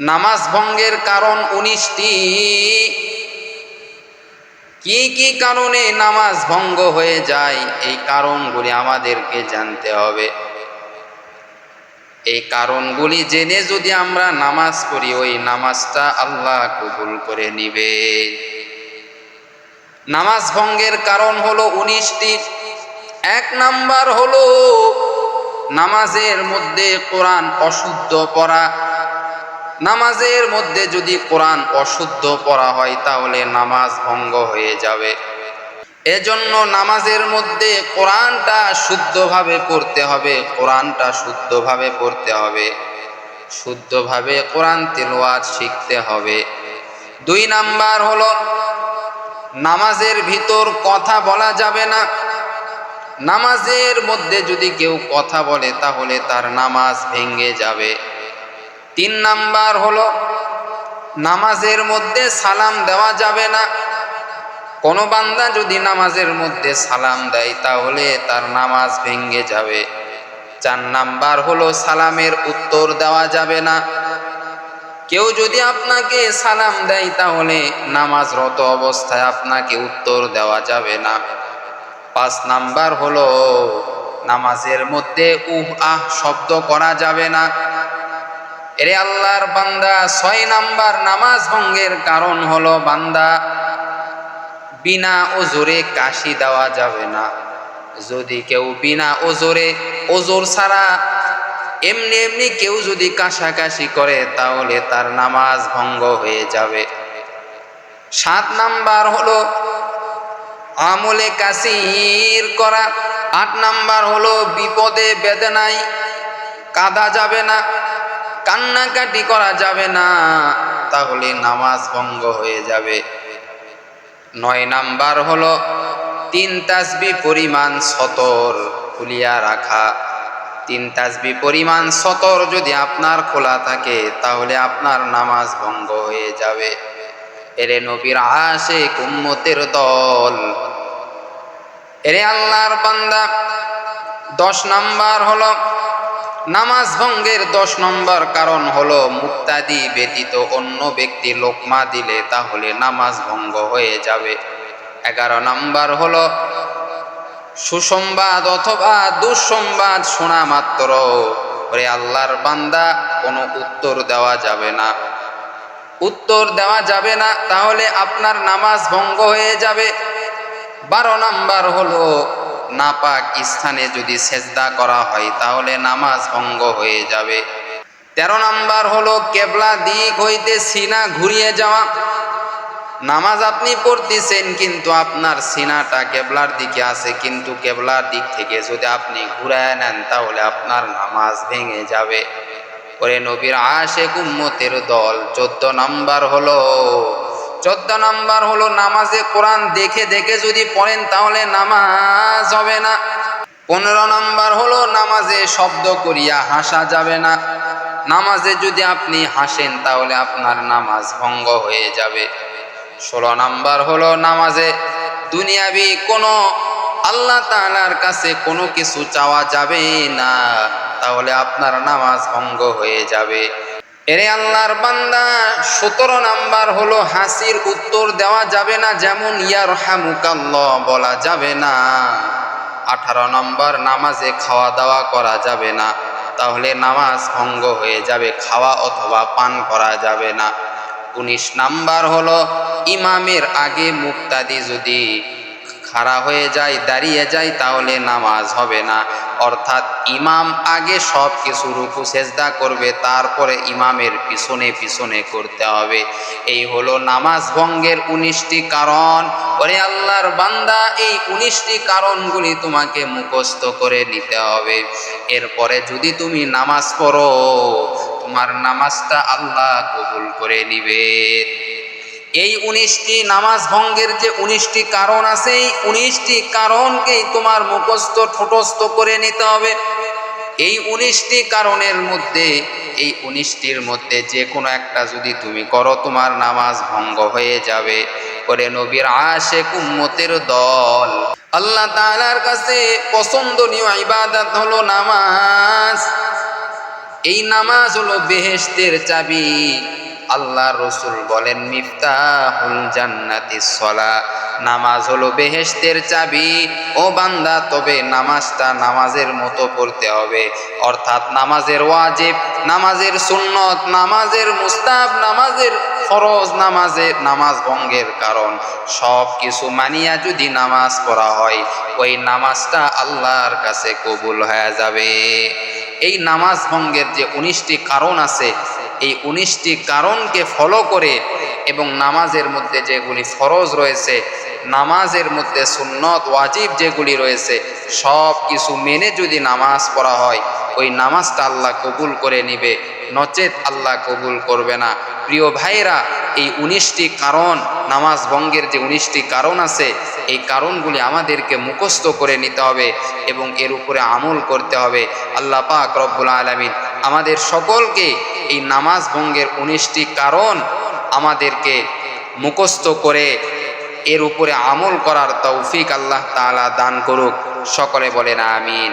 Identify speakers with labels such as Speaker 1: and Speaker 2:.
Speaker 1: নামাজ ভঙ্গের কারণ উনিশটি। কি কি কারণে নামাজ ভঙ্গ হয়ে যায়? এই কারণগুলি আমাদেরকে জানতে হবে। এই কারণগুলি জেনে যদি আমরা নামাজ পড়ি, ওই নামাজটা আল্লাহ কবুল করে নিবে। নামাজ ভঙ্গের কারণ হলো উনিশটি। এক নাম্বার হলো, নামাজের মধ্যে কোরআন অশুদ্ধ পড়া। নামাজের মধ্যে যদি কোরআন অশুদ্ধ পড়া হয়, তাহলে নামাজ ভঙ্গ হয়ে যাবে। এজন্য নামাজের মধ্যে কোরআনটা শুদ্ধভাবে পড়তে হবে, কোরআনটা শুদ্ধভাবে পড়তে হবে। শুদ্ধভাবে কোরআন তেলোয়াত শিখতে হবে। দুই নাম্বার হলো, নামাজের ভিতর কথা বলা যাবে না। নামাজের মধ্যে যদি কেউ কথা বলে, তাহলে তার নামাজ ভেঙ্গে যাবে। তিন নাম্বার হলো, নামাজের মধ্যে সালাম দেওয়া যাবে না। কোনো বান্দা যদি নামাজের মধ্যে সালাম দেয়, তাহলে তার নামাজ ভেঙ্গে যাবে। চার নাম্বার হলো, সালামের উত্তর দেওয়া যাবে না। কেউ যদি আপনাকে সালাম দেয়, তাহলে নামাজরত অবস্থায় আপনাকে উত্তর দেওয়া যাবে না। পাঁচ নাম্বার হলো, নামাজের মধ্যে উহ, আহ শব্দ করা যাবে না। এরে আল্লাহর বান্দা, ছয় নাম্বার নামাজ ভঙ্গের কারণ হলো বান্দা, বিনা ওজোরে কাশি দেওয়া যাবে না। যদি কেউ বিনা ওজোরে, ওজোর ছাড়া এমনি এমনি কেউ যদি কাশাকাশি করে, তাহলে তার নামাজ ভঙ্গ হয়ে যাবে। সাত নাম্বার হলো আমলে কাসির করা। আট নাম্বার হলো বিপদে বেদনায় কাদা যাবে না। কান্নাকাটি করা যাবে না, তাহলে নামাজ ভঙ্গ হয়ে যাবে। নয় নাম্বার হলো, তিন তাসবি পরিমাণ সতর খুলিয়া রাখা। তিন তাসবি পরিমাণ সতর যদি আপনার খোলা থাকে, তাহলে আপনার নামাজ ভঙ্গ হয়ে যাবে। এরে নবীর আশে কুম্মতের দল। এরে আল্লাহর বান্দা, দশ নাম্বার হলো নামাজ ভঙ্গের দশ নম্বর কারণ হলো মুক্তাদি ব্যতীত অন্য ব্যক্তি লোকমা দিলে তাহলে নামাজ ভঙ্গ হয়ে যাবে। এগারো নাম্বার হলো সুসংবাদ অথবা দুঃসংবাদ শোনা মাত্র। ওরে আল্লাহর বান্দা, কোনো উত্তর দেওয়া যাবে না। উত্তর দেওয়া যাবে না, তাহলে আপনার নামাজ ভঙ্গ হয়ে যাবে। বারো নাম্বার হলো নাপাক স্থানে যদি সেজদা করা হয়, তাহলে নামাজ ভঙ্গ হয়ে যাবে। তেরো নাম্বার হলো, কেবলা দিক হইতে সিনা ঘুরিয়ে যাওয়া। নামাজ আপনি পড়তেছেন, কিন্তু আপনার সিনাটা কেবলার দিকে আছে, কিন্তু কেবলার দিক থেকে যদি আপনি ঘুরায় নেন, তাহলে আপনার নামাজ ভেঙে যাবে। ওরে নবীর আশে কুম্মতের দল, চোদ্দ নাম্বার হলো চোদ্দ নম্বর হলো নামাজে কোরআন দেখে দেখে যদি পড়েন তাহলে নামাজ হবে না। পনেরো নাম্বার হলো নামাজে শব্দ করিয়া হাসা যাবে না। নামাজে যদি আপনি হাসেন তাহলে আপনার নামাজ ভঙ্গ হয়ে যাবে। ষোলো নাম্বার হলো নামাজে দুনিয়াবি কোনো আল্লাহ তাআলার কাছে কোনো কিছু চাওয়া যাবে না, তাহলে আপনার নামাজ ভঙ্গ হয়ে যাবে। এরে আল্লাহর বান্দা, সতেরো নাম্বার হলো হাসির উত্তর দেওয়া যাবে না, যেমন ইয়ার হামুকাল্লাহ বলা যাবে না। আঠারো নম্বর, নামাজে খাওয়া দাওয়া করা যাবে না, তাহলে নামাজ ভঙ্গ হয়ে যাবে, খাওয়া অথবা পান করা যাবে না। উনিশ নাম্বার হলো, ইমামের আগে মুক্তাদি যদি খাড়া হয়ে যায়, দাঁড়িয়ে যায়, তাহলে নামাজ হবে না। অর্থাৎ ইমাম আগে সব কিছু রুকু সেজদা করবে, তারপরে ইমামের পিছনে পিছনে করতে হবে। এই হলো নামাজ ভঙ্গের উনিশটি কারণ। ওরে আল্লাহর বান্দা, এই উনিশটি কারণগুলি তোমাকে মুখস্থ করে নিতে হবে। এরপরে যদি তুমি নামাজ পড়ো, তোমার নামাজটা আল্লাহ কবুল করে নিবে। এই উনিশটি নামাজ ভঙ্গের যে উনিশটি কারণ আছে, এই উনিশটি কারণকেই তোমার মুখস্থ, ঠোঁটস্থ করে নিতে হবে। এই উনিশটি কারণের মধ্যে, এই উনিশটির মধ্যে যে কোনো একটা যদি তুমি করো, তোমার নামাজ ভঙ্গ হয়ে যাবে। করে নবীর আশে কুম্মতের দল। আল্লাহ তাআলার কাছে পছন্দনীয় ইবাদত হলো নামাজ। এই নামাজ হলো বেহেশতের চাবি। আল্লাহ রসুল বলেন, মিফতাহুল জান্নাতি সলা। নামাজ হলো বেহেশতের চাবি। ও বান্দা, তবে নামাজটা নামাজের মতো পড়তে হবে। অর্থাৎ নামাজের ওয়াজিব, নামাজের সুন্নত, নামাজের মুস্তাব নামাজের ফরজ, নামাজের নামাজ ভঙ্গের কারণ। সব কিছু মানিয়া যদি নামাজ পড়া হয়, ওই নামাজটা আল্লাহর কাছে কবুল হয়ে যাবে। এই নামাজ ভঙ্গের যে উনিশটি কারণ আছে এই উনিশটি কারণকে ফলো করে এবং নামাজের মধ্যে যেগুলি ফরজ রয়েছে, নামাজের মধ্যে সুন্নত, ওয়াজিব যেগুলি রয়েছে সব কিছু মেনে যদি নামাজ পড়া হয়, ওই নামাজটা আল্লাহ কবুল করে নিবে। নচেত আল্লাহ কবুল করবে না। প্রিয় ভাইরা এই উনিশটি কারণ, নামাজ ভঙ্গের যে উনিশটি কারণ আছে, এই কারণগুলি আমাদেরকে মুখস্থ করে নিতে হবে এবং এর উপরে আমল করতে হবে। আল্লাহ পাক রব্বুল আলমিন আমাদের সকলকে এই নামাজ ভঙ্গের উনিশটি কারণ আমাদেরকে মুখস্থ করে এর উপরে আমল করার তৌফিক আল্লাহ তাআলা দান করুক। সকলে বলেন আমিন।